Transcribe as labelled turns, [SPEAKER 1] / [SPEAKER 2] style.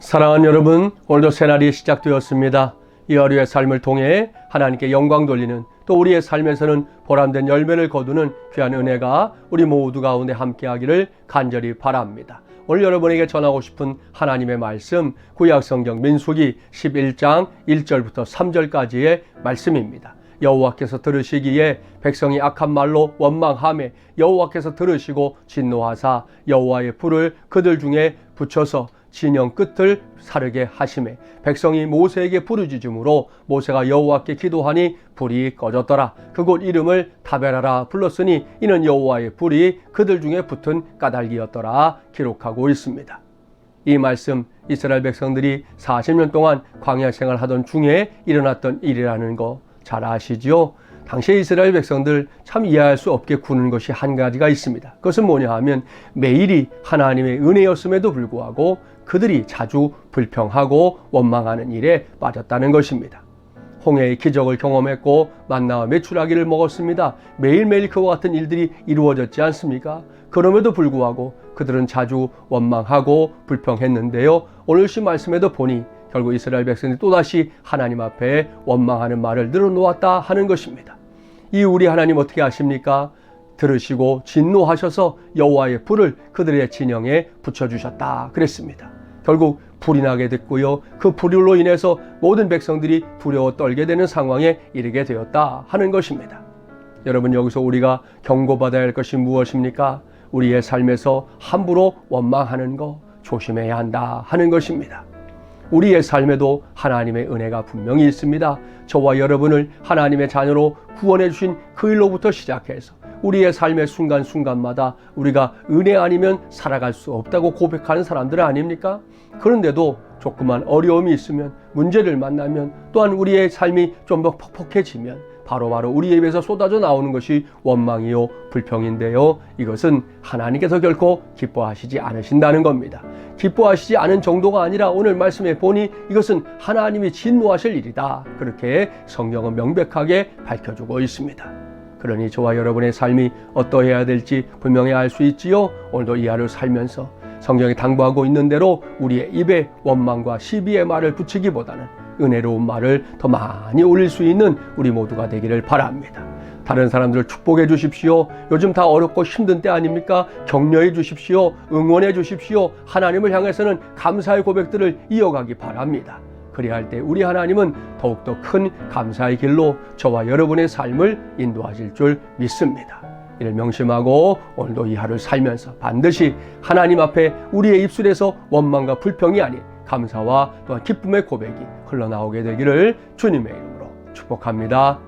[SPEAKER 1] 사랑하는 여러분, 오늘도 새날이 시작되었습니다. 이 하루의 삶을 통해 하나님께 영광 돌리는 또 우리의 삶에서는 보람된 열매를 거두는 귀한 은혜가 우리 모두 가운데 함께하기를 간절히 바랍니다. 오늘 여러분에게 전하고 싶은 하나님의 말씀 구약성경 민수기 11장 1절부터 3절까지의 말씀입니다. 여호와께서 들으시기에 백성이 악한 말로 원망함에 여호와께서 들으시고 진노하사 여호와의 불을 그들 중에 붙여서 진영 끝을 사르게 하심에 백성이 모세에게 부르짖음으로 모세가 여호와께 기도하니 불이 꺼졌더라 그곳 이름을 다베라라 불렀으니 이는 여호와의 불이 그들 중에 붙은 까닭이었더라 기록하고 있습니다. 이 말씀 이스라엘 백성들이 40년 동안 광야 생활하던 중에 일어났던 일이라는 거 잘 아시지요? 당시 이스라엘 백성들 참 이해할 수 없게 구는 것이 한 가지가 있습니다. 그것은 뭐냐 하면 매일이 하나님의 은혜였음에도 불구하고 그들이 자주 불평하고 원망하는 일에 빠졌다는 것입니다. 홍해의 기적을 경험했고 만나와 메추라기를 먹었습니다. 매일매일 그와 같은 일들이 이루어졌지 않습니까? 그럼에도 불구하고 그들은 자주 원망하고 불평했는데요. 오늘 시 말씀에도 보니 결국 이스라엘 백성들이 또다시 하나님 앞에 원망하는 말을 늘어놓았다 하는 것입니다. 이 우리 하나님 어떻게 아십니까? 들으시고 진노하셔서 여호와의 불을 그들의 진영에 붙여 주셨다 그랬습니다. 결국 불이 나게 됐고요. 그 불로 인해서 모든 백성들이 두려워 떨게 되는 상황에 이르게 되었다 하는 것입니다. 여러분 여기서 우리가 경고받아야 할 것이 무엇입니까? 우리의 삶에서 함부로 원망하는 거 조심해야 한다 하는 것입니다. 우리의 삶에도 하나님의 은혜가 분명히 있습니다. 저와 여러분을 하나님의 자녀로 구원해 주신 그 일로부터 시작해서 우리의 삶의 순간순간마다 우리가 은혜 아니면 살아갈 수 없다고 고백하는 사람들 아닙니까? 그런데도 조그만 어려움이 있으면 문제를 만나면 또한 우리의 삶이 좀 더 퍽퍽해지면 바로 바로 우리 입에서 쏟아져 나오는 것이 원망이요 불평인데요. 이것은 하나님께서 결코 기뻐하시지 않으신다는 겁니다. 기뻐하시지 않은 정도가 아니라 오늘 말씀에 보니 이것은 하나님이 진노하실 일이다. 그렇게 성경은 명백하게 밝혀주고 있습니다. 그러니 저와 여러분의 삶이 어떠해야 될지 분명히 알 수 있지요. 오늘도 이 하루 살면서 성경이 당부하고 있는 대로 우리의 입에 원망과 시비의 말을 붙이기보다는 은혜로운 말을 더 많이 올릴 수 있는 우리 모두가 되기를 바랍니다. 다른 사람들을 축복해 주십시오. 요즘 다 어렵고 힘든 때 아닙니까? 격려해 주십시오. 응원해 주십시오. 하나님을 향해서는 감사의 고백들을 이어가기 바랍니다. 그리야 할때 우리 하나님은 더욱더 큰 감사의 길로 저와 여러분의 삶을 인도하실 줄 믿습니다. 이를 명심하고 오늘도 이 하루를 살면서 반드시 하나님 앞에 우리의 입술에서 원망과 불평이 아닌 감사와 또한 기쁨의 고백이 흘러나오게 되기를 주님의 이름으로 축복합니다.